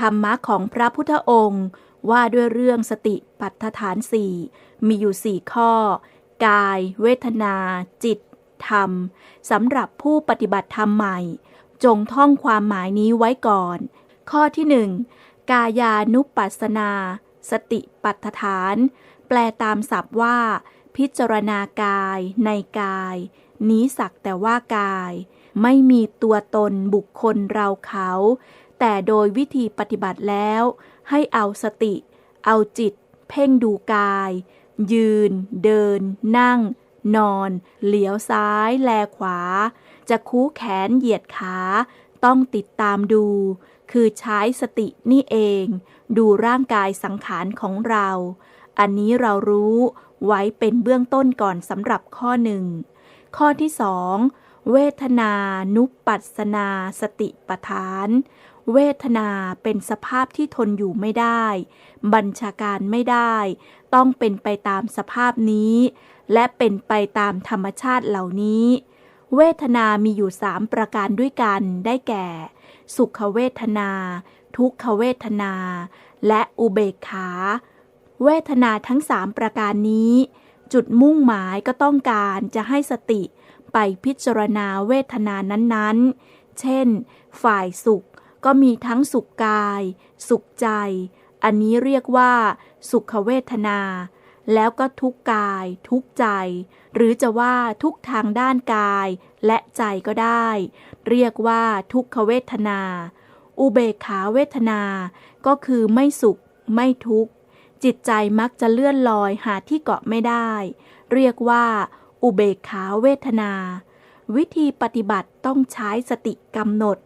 ธรรมะของพระพุทธองค์ ว่าด้วยเรื่องสติปัฏฐานสี่มีอยู่สี่ข้อ กาย เวทนา จิต ธรรมสำหรับผู้ปฏิบัติธรรมใหม่ จงท่องความหมายนี้ไว้ก่อน ข้อที่หนึ่งกายานุปัสนา สติปัฏฐาน แปลตามศัพท์ว่า พิจารณากายในกาย นี้สักแต่ว่ากาย ไม่มีตัวตนบุคคลเราเขา แต่โดยวิธีปฏิบัติแล้ว ให้เอาสติ เอาจิต เพ่งดูกาย ยืน เดิน นั่ง นอน เหลียวซ้าย แลขวา จะคู้แขนเหยียดขา ต้องติดตามดู คือใช้สตินี่เอง ดูร่างกายสังขารของเรา อันนี้เรารู้ไว้เป็นเบื้องต้นก่อนสำหรับข้อหนึ่ง ข้อที่สองเวทนานุปัสสนาสติปทาน เวทนาเป็นสภาพที่ทนอยู่ไม่ได้ บัญชาการไม่ได้ ต้องเป็นไปตามสภาพนี้ และเป็นไปตามธรรมชาติเหล่านี้ เวทนามีอยู่สามประการด้วยกันได้แก่ สุขเวทนา ทุกขเวทนา และอุเบกขา เวทนาทั้งสามประการนี้ จุดมุ่งหมายก็ต้องการจะให้สติไปพิจารณาเวทนานั้นๆ เช่น ฝ่ายสุข ก็มีทั้งสุขกาย สุขใจ อันนี้เรียกว่า สุขเวทนา แล้วก็ทุกกาย ทุกใจ หรือจะว่าทุกทางด้านกายและใจก็ได้ เรียกว่าทุกขเวทนา อุเบกขาเวทนา ก็คือไม่สุข ไม่ทุกข์ จิตใจมักจะเลื่อนลอยหาที่เกาะไม่ได้ เรียกว่า อุเบกขาเวทนา วิธีปฏิบัติต้องใช้สติกำหนด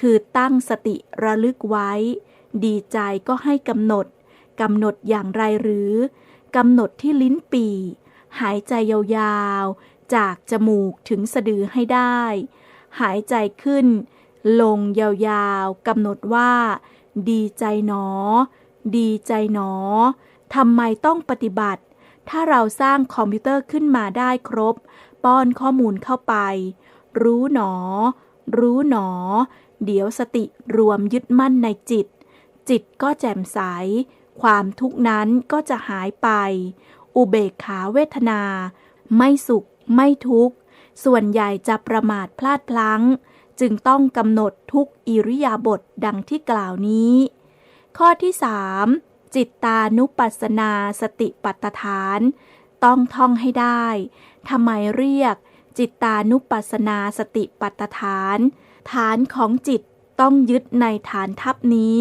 คือตั้งสติระลึกไว้ ดีใจก็ให้กำหนดกำหนดอย่างไรหรือกำหนดที่ลิ้นปีหายใจยาวๆ จากจมูกถึงสะดือให้ได้ หายใจขึ้น ลงยาวๆกำหนดว่า ดีใจหนอ ดีใจหนอทำไมต้องปฏิบัติ ถ้าเราสร้างคอมพิวเตอร์ขึ้นมาได้ครบ ป้อนข้อมูลเข้าไป รู้หนอ รู้หนอ เดี๋ยวสติรวมยึดมั่นในจิต จิตก็แจ่มใส ความทุกนั้นก็จะหายไป อุเบกขาเวทนา ไม่สุข ไม่ทุกข์ ส่วนใหญ่จะประมาทพลาดพลั้ง จึงต้องกำหนดทุกอิริยาบถดังที่กล่าวนี้ ข้อที่สามจิตตานุปัสสนาสติปัฏฐาน ต้องท่องให้ได้ทำไมเรียกจิตตานุปัสสนาสติปัฏฐาน ฐานของจิตต้องยึดในฐานทัพนี้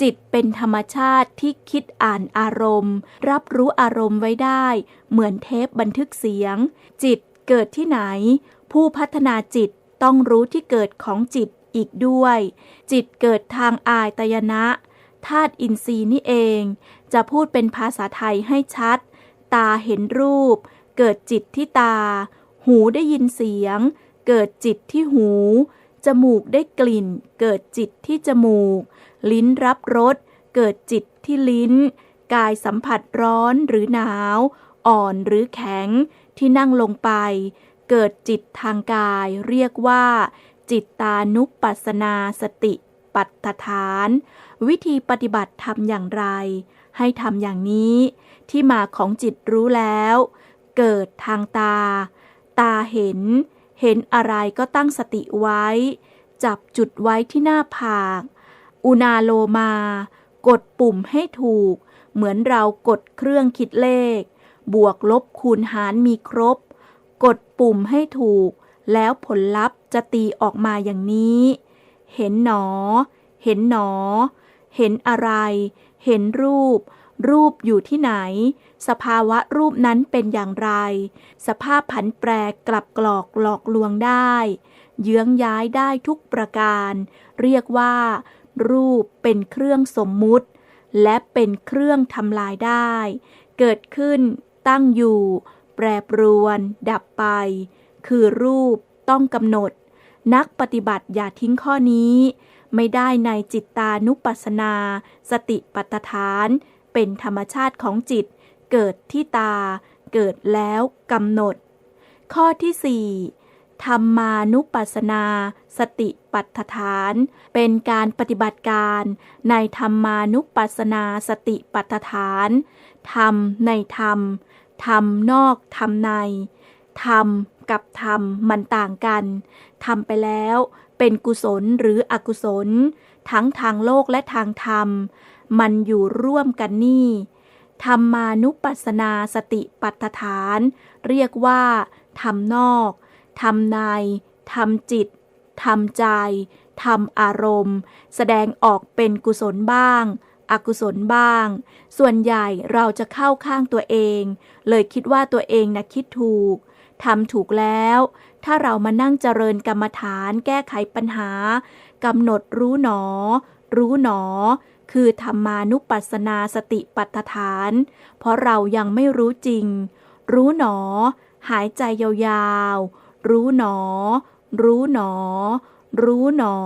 จิตเป็นธรรมชาติที่คิดอ่านอารมณ์ รับรู้อารมณ์ไว้ได้ เหมือนเทปบันทึกเสียง จิตเกิดที่ไหน ผู้พัฒนาจิตต้องรู้ที่เกิดของจิตอีกด้วย จิตเกิดทางอายตยนะธาตุอินทรีย์นี่เอง จะพูดเป็นภาษาไทยให้ชัด ตาเห็นรูป เกิดจิตที่ตา หูได้ยินเสียง เกิดจิตที่หู จมูกได้กลิ่น เกิดจิตที่จมูก ลิ้นรับรส เกิดจิตที่ลิ้น กายสัมผัสร้อนหรือหนาว อ่อนหรือแข็ง ที่นั่งลงไป เกิดจิตทางกาย เรียกว่า จิตตานุปัสสนาสติ ปัฏฐาน วิธีปฏิบัติทำอย่างไร ให้ทำอย่างนี้ ที่มาของจิตรู้แล้ว เกิดทางตา ตาเห็น เห็นอะไรก็ตั้งสติไว้ จับจุดไว้ที่หน้าผาก อุณาโลมา กดปุ่มให้ถูก เหมือนเรากดเครื่องคิดเลข บวกลบคูณหารมีครบ กดปุ่มให้ถูก แล้วผลลัพธ์จะตีออกมาอย่างนี้ เห็นหนอ เห็นหนอ เห็นอะไร เห็นรูป รูปอยู่ที่ไหน สภาวะรูปนั้นเป็นอย่างไร สภาพผันแปรกลับกรอกหลอกลวงได้ เยื้องย้ายได้ทุกประการ เรียกว่า รูปเป็นเครื่องสมมุติ และเป็นเครื่องทำลายได้ เกิดขึ้น ตั้งอยู่ แปรปรวน ดับไป คือรูปต้องกำหนด นักปฏิบัติอย่าทิ้งข้อนี้ ไม่ได้ในจิตตานุปัสสนา สติปัฏฐาน เป็นธรรมชาติของจิต เกิดที่ตา เกิดแล้วกำหนด ข้อที่สี่ธรรมานุปัสสนา สติปัฏฐาน เป็นการปฏิบัติการในธรรมานุปัสสนาสติปัฏฐานธรรมในธรรมธรรมนอกธรรมในธรรมกับธรรมมันต่างกันทำไปแล้วเป็นกุศลหรืออกุศล ทั้งทางโลกและทางธรรม มันอยู่ร่วมกันนี่ธรรมานุปัสสนาสติปัฏฐาน เรียกว่าธรรมนอกธรรมในธรรมจิตธรรมใจธรรมอารมณ์ แสดงออกเป็นกุศลบ้างอกุศลบ้าง ส่วนใหญ่เราจะเข้าข้างตัวเอง เลยคิดว่าตัวเองนะคิดถูกทำถูกแล้ว ถ้าเรามานั่งเจริญกรรมฐานแก้ไขปัญหากำหนดรู้หนอ รู้หนอ คือธรรมานุปัสสนาสติปัฏฐาน เพราะเรายังไม่รู้จริง รู้หนอ หายใจยาวๆ รู้หนอ รู้หนอ รู้หนอ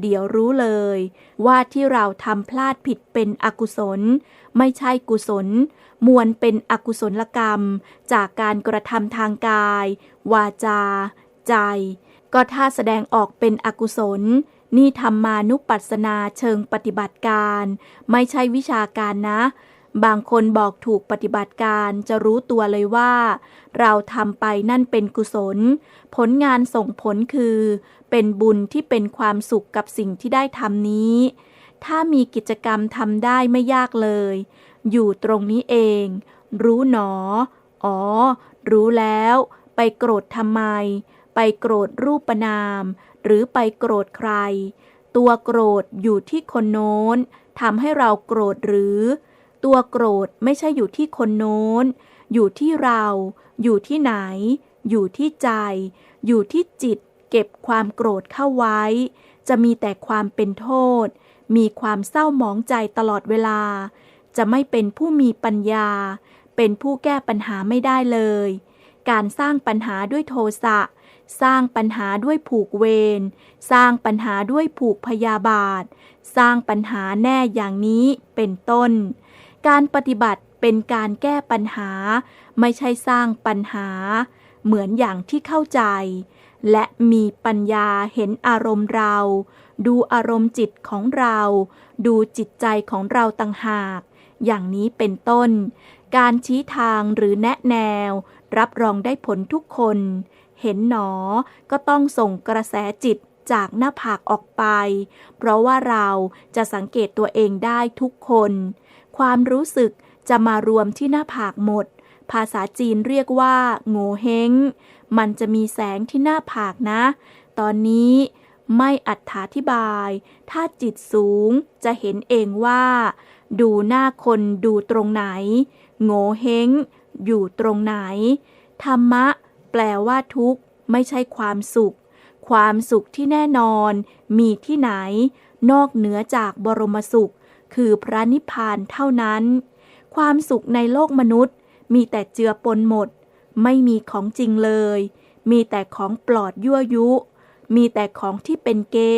เดี๋ยวรู้เลย ว่าที่เราทำพลาดผิดเป็นอกุศล ไม่ใช่กุศล มวลเป็นอกุศลกรรม จากการกระทำทางกาย วาจา ใจ ก็ถ้าแสดงออกเป็นอกุศล นี่ธรรมานุปัสสนาเชิงปฏิบัติการ ไม่ใช่วิชาการนะ บางคนบอกถูกปฏิบัติการจะรู้ตัวเลยว่า เราทำไปนั่นเป็นกุศล ผลงานส่งผลคือ เป็นบุญที่เป็นความสุขกับสิ่งที่ได้ทำนี้ ถ้ามีกิจกรรมทำได้ไม่ยากเลย อยู่ตรงนี้เอง รู้หนอ อ๋อ รู้แล้ว ไปโกรธทำไม ไปโกรธรูปนาม หรือไปโกรธใคร ตัวโกรธอยู่ที่คนโน้นทำให้เราโกรธหรือ ตัวโกรธไม่ใช่อยู่ที่คนโน้น อยู่ที่เรา อยู่ที่ไหน อยู่ที่ใจ อยู่ที่จิต เก็บความโกรธเข้าไว้ จะมีแต่ความเป็นโทษ มีความเศร้าหมองใจตลอดเวลา จะไม่เป็นผู้มีปัญญา เป็นผู้แก้ปัญหาไม่ได้เลย การสร้างปัญหาด้วยโทสะ สร้างปัญหาด้วยผูกเวร สร้างปัญหาด้วยผูกพยาบาท สร้างปัญหาแน่อย่างนี้เป็นต้น การปฏิบัติเป็นการแก้ปัญหา ไม่ใช่สร้างปัญหา เหมือนอย่างที่เข้าใจ และมีปัญญาเห็นอารมณ์เรา ดูอารมณ์จิตของเรา ดูจิตใจของเราต่างหาก อย่างนี้เป็นต้น การชี้ทางหรือแนะแนว รับรองได้ผลทุกคน เห็นหนอ ก็ต้องส่งกระแสจิตจากหน้าผากออกไป เพราะว่าเราจะสังเกตตัวเองได้ทุกคน ความรู้สึกจะมารวมที่หน้าผากหมด ภาษาจีนเรียกว่าโงเฮง มันจะมีแสงที่หน้าผากนะ ตอนนี้ไม่อัถาธิบาย ถ้าจิตสูงจะเห็นเองว่า ดูหน้าคนดูตรงไหน โงเฮงอยู่ตรงไหน ธรรมะ แปลว่าทุกข์ ไม่ใช่ความสุข ความสุขที่แน่นอน มีที่ไหน นอกเหนือจากบรมสุข คือพระนิพพานเท่านั้น ความสุขในโลกมนุษย์ มีแต่เจือปนหมด ไม่มีของจริงเลย มีแต่ของปลอดยั่วยุ มีแต่ของที่เป็นเก๊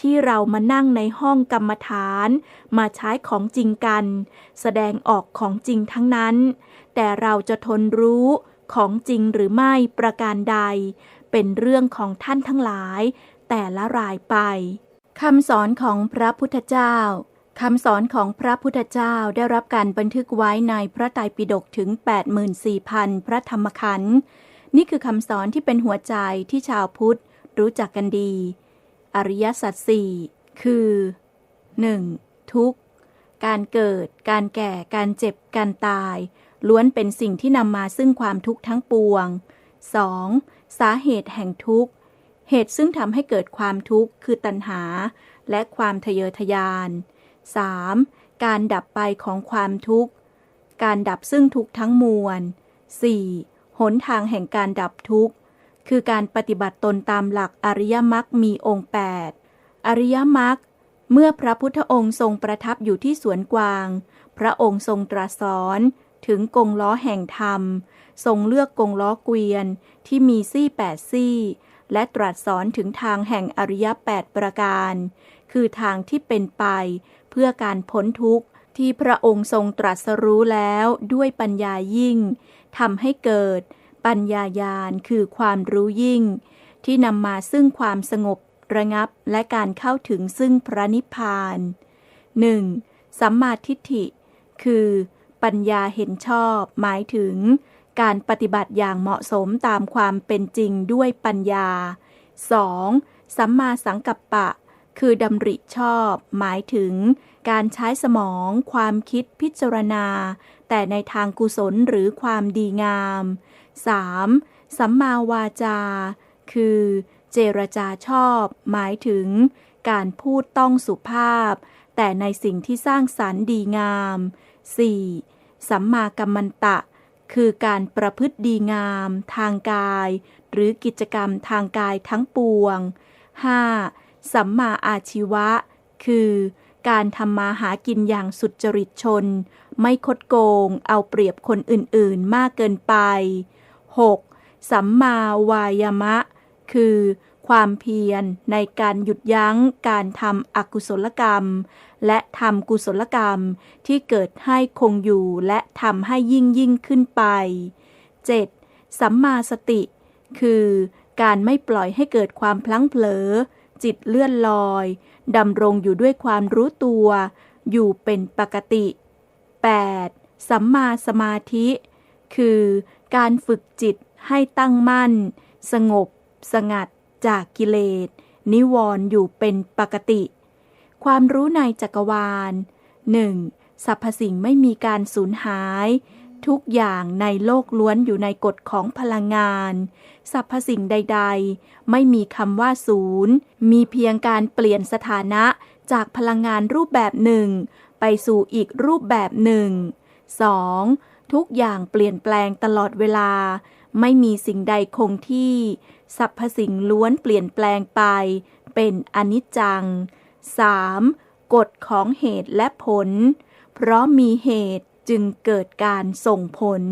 ที่เรามานั่งในห้องกรรมฐาน มาใช้ของจริงกัน แสดงออกของจริงทั้งนั้น แต่เราจะทนรู้ ของจริงหรือไม่ประการใด เป็นเรื่องของท่านทั้งหลาย แต่ละรายไปคำสอนของพระพุทธเจ้าคำสอนของพระพุทธเจ้าได้รับการบันทึกไว้ในพระไตรปิฎกถึง 84,000 พระธรรมขันธ์นี่คือคำสอนที่เป็นหัวใจที่ชาวพุทธรู้จักกันดี อริยสัจสี่คือ 1. ทุกข์ การเกิด การแก่ การเจ็บ การตาย ล้วนเป็นสิ่งที่นำมาซึ่งความทุกข์ทั้งปวง 2. สาเหตุแห่งทุกข์ เหตุซึ่งทำให้เกิดความทุกข์คือตัณหา และความทะเยอทะยาน 3. การดับไปของความทุกข์ การดับซึ่งทุกข์ทั้งมวล 4. หนทางแห่งการดับทุกข์ คือการปฏิบัติตนตามหลักอริยมรรคมีองค์ 8 อริยมรรคเมื่อพระพุทธองค์ทรงประทับอยู่ที่สวนกวาง พระองค์ทรงตรัสสอน ถึงกงล้อแห่งธรรม ทรงเลือกกงล้อเกวียนที่มีซี่แปดซี่ และตรัสสอนถึงทางแห่งอริยแปดประการ คือทางที่เป็นไป เพื่อการพ้นทุกข์ที่พระองค์ทรงตรัสรู้แล้วด้วยปัญญายิ่งทำให้เกิด ปัญญายาณคือความรู้ยิ่ง ที่นำมาซึ่งความสงบระงับและการเข้าถึงซึ่งพระนิพพาน 1. สัมมาทิฏฐิ คือ ปัญญาเห็นชอบ หมายถึง การปฏิบัติอย่างเหมาะสมตามความเป็นจริงด้วยปัญญา 2. สัมมาสังกัปปะ คือดำริชอบ หมายถึง การใช้สมอง ความคิดพิจารณา แต่ในทางกุศลหรือความดีงาม 3. สัมมาวาจา คือ เจรจาชอบ หมายถึง การพูดต้องสุภาพ แต่ในสิ่งที่สร้างสรรค์ดีงาม 4. สัมมากัมมันตะ คือการประพฤติดีงาม ทางกาย หรือกิจกรรมทางกายทั้งปวง 5. สัมมาอาชีวะ คือการทำมาหากินอย่างสุจริตชน ไม่คดโกง เอาเปรียบคนอื่นๆมากเกินไป 6. สัมมาวายามะ คือ ความเพียรในการหยุดยั้งการทำอกุศลกรรม และทำกุศลกรรมที่เกิดให้คงอยู่และทำให้ยิ่งยิ่งขึ้นไป 7. สัมมาสติ คือการไม่ปล่อยให้เกิดความพลั้งเผลอ จิตเลื่อนลอยดำรงอยู่ด้วยความรู้ตัว อยู่เป็นปกติ 8. สัมมาสมาธิ คือการฝึกจิตให้ตั้งมั่น สงบ สงัด จากกิเลส นิวรณ์อยู่เป็นปกติ ความรู้ในจักรวาล 1. สรรพสิ่งไม่มีการสูญหาย ทุกอย่างในโลกล้วนอยู่ในกฎของพลังงานสรรพสิ่งใด ๆ ไม่มีคำว่าศูนย์ มีเพียงการเปลี่ยนสถานะจากพลังงานรูปแบบหนึ่ง ไปสู่อีกรูปแบบหนึ่ง 2. ทุกอย่างเปลี่ยนแปลงตลอดเวลา ไม่มีสิ่งใดคงที่ สรรพสิ่งล้วนเปลี่ยนแปลงไป เป็นอนิจจัง 3. กฎของเหตุและผล เพราะมีเหตุจึงเกิดการส่งผล